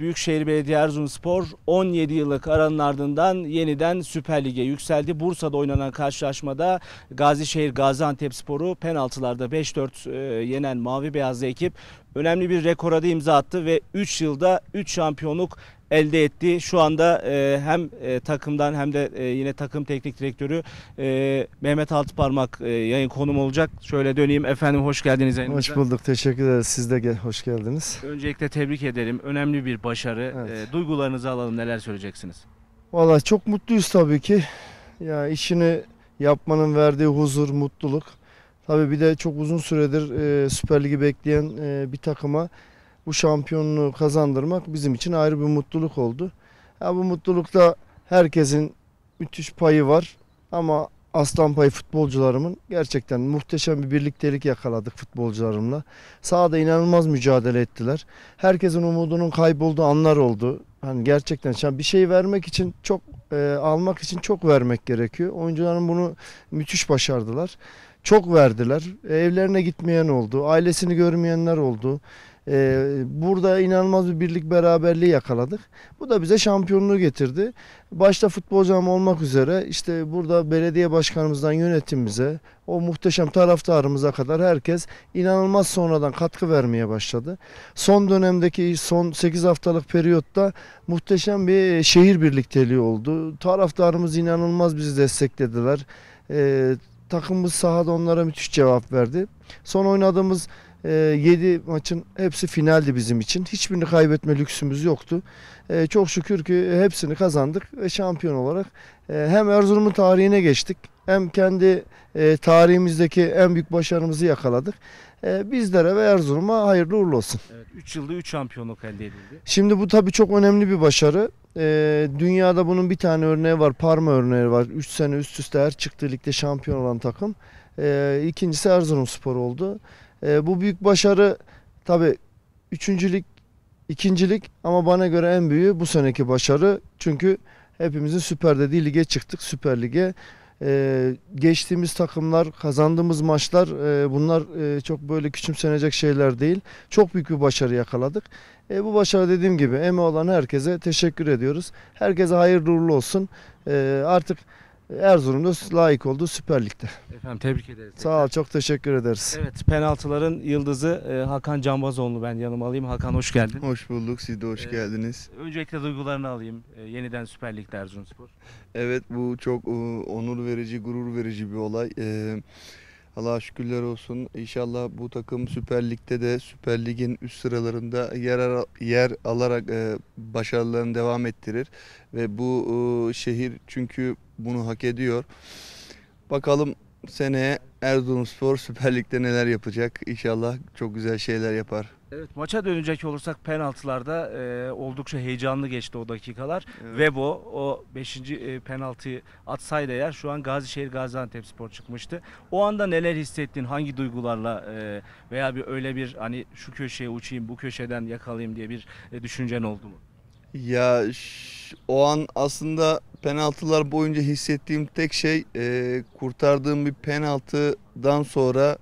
Büyükşehir Belediye Erzurumspor 17 yıllık aranın ardından yeniden Süper Lig'e yükseldi. Bursa'da oynanan karşılaşmada Gazişehir Gaziantepspor'u penaltılarda 5-4 e, yenen Mavi Beyazlı ekip önemli bir rekora da imza attı ve 3 yılda 3 şampiyonluk elde etti. Şu anda e, hem e, takımdan hem de e, yine takım teknik direktörü e, Mehmet Altıparmak e, yayın konum olacak. Şöyle döneyim efendim hoş geldiniz yayınımıza. Hoş bulduk. Teşekkür ederiz. Siz de gel, hoş geldiniz. Öncelikle tebrik ederim. Önemli bir başarı. Evet. E, duygularınızı alalım. Neler söyleyeceksiniz? Vallahi çok mutluyuz tabii ki. Ya işini yapmanın verdiği huzur, mutluluk. Tabii bir de çok uzun süredir e, Süper Lig'i bekleyen e, bir takıma bu şampiyonluğu kazandırmak bizim için ayrı bir mutluluk oldu. Ya bu mutlulukta herkesin müthiş payı var ama aslan payı futbolcularımın gerçekten muhteşem bir birliktelik yakaladık futbolcularımla. Sahada inanılmaz mücadele ettiler. Herkesin umudunun kaybolduğu anlar oldu. Hani gerçekten şu bir şey vermek için çok e, almak için çok vermek gerekiyor. Oyuncuların bunu müthiş başardılar. Çok verdiler. E, evlerine gitmeyen oldu. Ailesini görmeyenler oldu. E, burada inanılmaz bir birlik beraberliği yakaladık. Bu da bize şampiyonluğu getirdi. Başta futbolcum olmak üzere işte burada belediye başkanımızdan yönetimimize, o muhteşem taraftarımıza kadar herkes inanılmaz sonradan katkı vermeye başladı. Son dönemdeki son 8 haftalık periyotta muhteşem bir şehir birlikteliği oldu. Taraftarımız inanılmaz bizi desteklediler. Ee, takımımız sahada onlara müthiş cevap verdi. Son oynadığımız 7 maçın hepsi finaldi bizim için. Hiçbirini kaybetme lüksümüz yoktu. Ee, çok şükür ki hepsini kazandık ve şampiyon olarak e, hem Erzurum'un tarihine geçtik hem kendi e, tarihimizdeki en büyük başarımızı yakaladık. E, bizlere ve Erzurum'a hayırlı uğurlu olsun. Evet, 3 yılda 3 şampiyonluk elde edildi. Şimdi bu tabii çok önemli bir başarı. Ee, dünyada bunun bir tane örneği var. Parma örneği var. 3 sene üst üste her çıktığı ligde şampiyon olan takım. Ee, ikincisi Erzurumspor oldu. Ee, bu büyük başarı tabii üçüncülük, ikincilik ama bana göre en büyüğü bu seneki başarı. Çünkü hepimizin süper dediği lige çıktık. Süper Lig'e. Ee, geçtiğimiz takımlar, kazandığımız maçlar e, bunlar e, çok böyle küçümsenecek şeyler değil. Çok büyük bir başarı yakaladık. E, bu başarı dediğim gibi emeği olan herkese teşekkür ediyoruz. Herkese hayırlı uğurlu olsun. E, artık Erzurum'da layık olduğu Süper Lig'de. Efendim tebrik ederiz. Sağ ol, çok teşekkür ederiz. Evet penaltıların yıldızı e, Hakan Canbazoğlu ben yanıma alayım. Hakan hoş geldin. Hoş bulduk. Siz de hoş Ee, geldiniz. Öncelikle duygularını alayım. E, yeniden Süper Lig'de Erzurumspor. Evet bu çok e, onur verici, gurur verici bir olay. E, Allah'a şükürler olsun. İnşallah bu takım Süper Lig'de de Süper Lig'in üst sıralarında yer ara- yer alarak e, başarılarını devam ettirir ve bu e, şehir çünkü bunu hak ediyor. Bakalım seneye Erzurumspor Süper Lig'de neler yapacak? İnşallah çok güzel şeyler yapar. Evet maça dönecek olursak penaltılarda e, oldukça heyecanlı geçti o dakikalar. Evet. Vebo o 5. penaltıyı atsaydı eğer şu an Gazişehir Gaziantepspor çıkmıştı. O anda neler hissettin? Hangi duygularla e, veya bir öyle bir hani şu köşeye uçayım bu köşeden yakalayayım diye bir e, düşüncen oldu mu? Ya o an aslında penaltılar boyunca hissettiğim tek şey e, kurtardığım bir penaltıdan sonra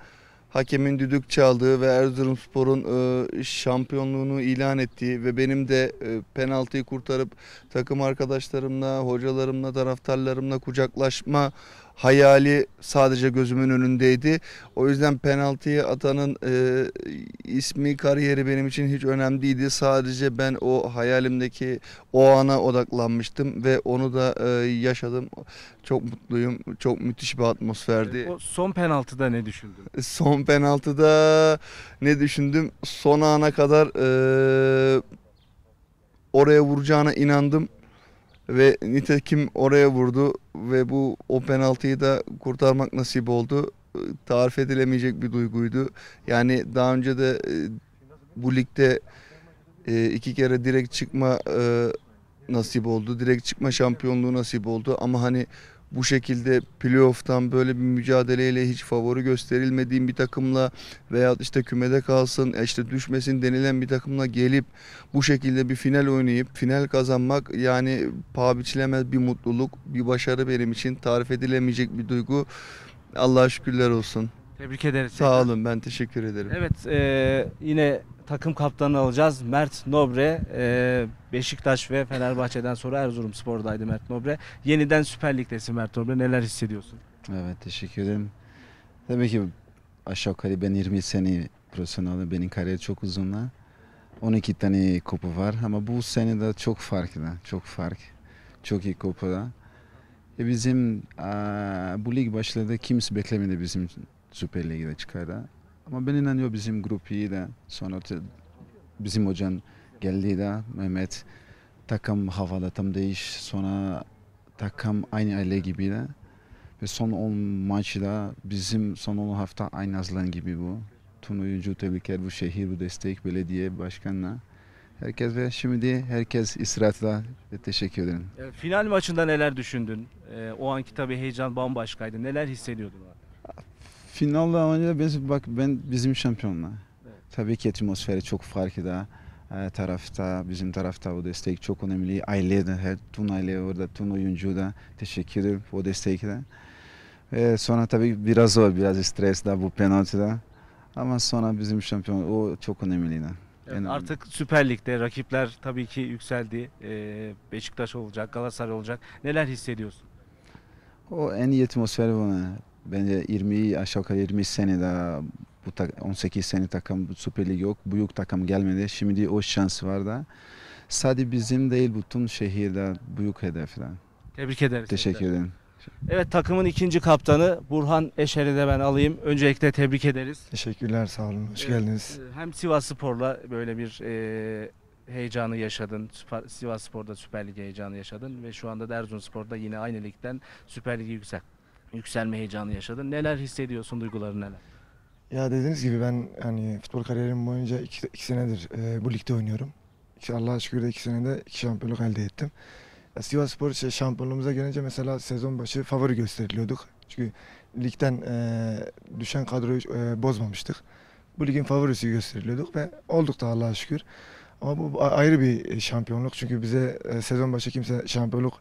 hakemin düdük çaldığı ve Erzurumspor'un e, şampiyonluğunu ilan ettiği ve benim de e, penaltıyı kurtarıp takım arkadaşlarımla, hocalarımla, taraftarlarımla kucaklaşma hayali sadece gözümün önündeydi. O yüzden penaltıyı atanın e, ismi, kariyeri benim için hiç önemli değildi. Sadece ben o hayalimdeki o ana odaklanmıştım ve onu da e, yaşadım. Çok mutluyum. Çok müthiş bir atmosferdi. O son penaltıda ne düşündün? Son penaltıda ne düşündüm? Son ana kadar e, oraya vuracağına inandım ve nitekim oraya vurdu ve bu o penaltıyı da kurtarmak nasip oldu. Tarif edilemeyecek bir duyguydu. Yani daha önce de e, bu ligde e, iki kere direkt çıkma e, nasip oldu. Direkt çıkma şampiyonluğu nasip oldu ama hani bu şekilde playoff'tan böyle bir mücadeleyle hiç favori gösterilmediğim bir takımla veya işte kümede kalsın, e işte düşmesin denilen bir takımla gelip bu şekilde bir final oynayıp final kazanmak yani paha biçilemez bir mutluluk, bir başarı benim için tarif edilemeyecek bir duygu. Allah'a şükürler olsun. Tebrik ederiz. Sağ olun ben teşekkür ederim. Evet e, yine takım kaptanını alacağız. Mert Nobre e, Beşiktaş ve Fenerbahçe'den sonra Erzurumspor'daydı Mert Nobre. Yeniden Süper Lig'desin Mert Nobre. Neler hissediyorsun? Evet teşekkür ederim. Tabii ki aşağı yukarı ben 20 sene profesyonel benim kariyer çok uzun. 12 tane kupa var ama bu sene de çok farklı. Çok fark. Çok iyi kupada. E bizim aa, bu lig başladı kimse beklemedi bizim Süper Lig'de çıkardı. Ama ben inanıyorum bizim grup iyi de sonra bizim hocan geldi de Mehmet takım havada tam değiş sonra takım aynı aile gibi de. Ve son 10 maçta bizim son 10 hafta aynı Azlan gibi bu. Tüm oyuncu tebrikler bu şehir, bu destek, belediye başkanına. Herkes ve şimdi herkes istirahatla ve teşekkür ederim. E, final maçında neler düşündün? E, o anki tabii heyecan bambaşkaydı. Neler hissediyordun? Finalde önce biz bak ben bizim şampiyonla. Evet. Tabii ki atmosferi çok farklı da. Ee, tarafta bizim tarafta o destek çok önemli. Aile de her tüm aile orada tüm oyuncu da teşekkür ederim o destekle. Ve sonra tabii biraz zor biraz stres da bu penaltıda. Ama sonra bizim şampiyon o çok önemli de. Evet, artık Süper Lig'de rakipler tabii ki yükseldi. E, Beşiktaş olacak, Galatasaray olacak. Neler hissediyorsun? O en iyi atmosfer bana. Bence 20 aşağı yukarı 20 sene daha bu tak- 18 sene takım Süper Lig yok. Büyük takım gelmedi. Şimdi o şans var da. Sadece bizim değil bütün şehirde büyük hedefler. Tebrik ederiz. Teşekkür ederim. Evet takımın ikinci kaptanı Burhan Eşer'i de ben alayım. Öncelikle tebrik ederiz. Teşekkürler sağ olun. Hoş Evet, geldiniz. e, Hem Sivas Spor'la böyle bir e, heyecanı yaşadın. Süper, Sivas Spor'da Süper Lig heyecanı yaşadın ve şu anda da Erzurumspor'da yine aynı ligden Süper Lig'e yüksel yükselme heyecanı yaşadın. Neler hissediyorsun, duyguların neler? Ya dediğiniz gibi ben hani futbol kariyerim boyunca iki, iki senedir e, bu ligde oynuyorum. İşte Allah'a şükür de iki senede iki şampiyonluk elde ettim. Ya Sivas Spor şey, şampiyonluğumuza gelince mesela sezon başı favori gösteriliyorduk. Çünkü ligden e, düşen kadroyu e, bozmamıştık. Bu ligin favorisi gösteriliyorduk ve olduk da Allah'a şükür. Ama bu, ayrı bir şampiyonluk çünkü bize e, sezon başı kimse şampiyonluk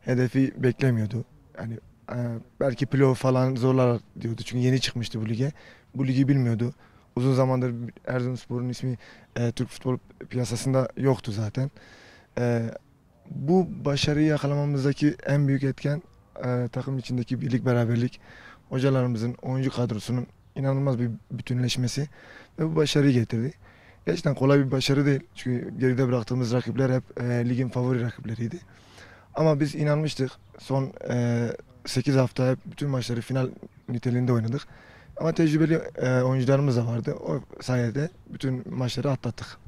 hedefi beklemiyordu. Yani e, belki playoff falan zorlar diyordu çünkü yeni çıkmıştı bu lige bu ligi bilmiyordu. Uzun zamandır Erzurumspor'un ismi e, Türk futbol piyasasında yoktu zaten. E, bu başarıyı yakalamamızdaki en büyük etken e, takım içindeki birlik beraberlik, hocalarımızın, oyuncu kadrosunun inanılmaz bir bütünleşmesi ve bu başarıyı getirdi. Gerçekten kolay bir başarı değil. Çünkü geride bıraktığımız rakipler hep e, ligin favori rakipleriydi. Ama biz inanmıştık. Son e, 8 hafta hep bütün maçları final niteliğinde oynadık. Ama tecrübeli e, oyuncularımız da vardı. O sayede bütün maçları atlattık.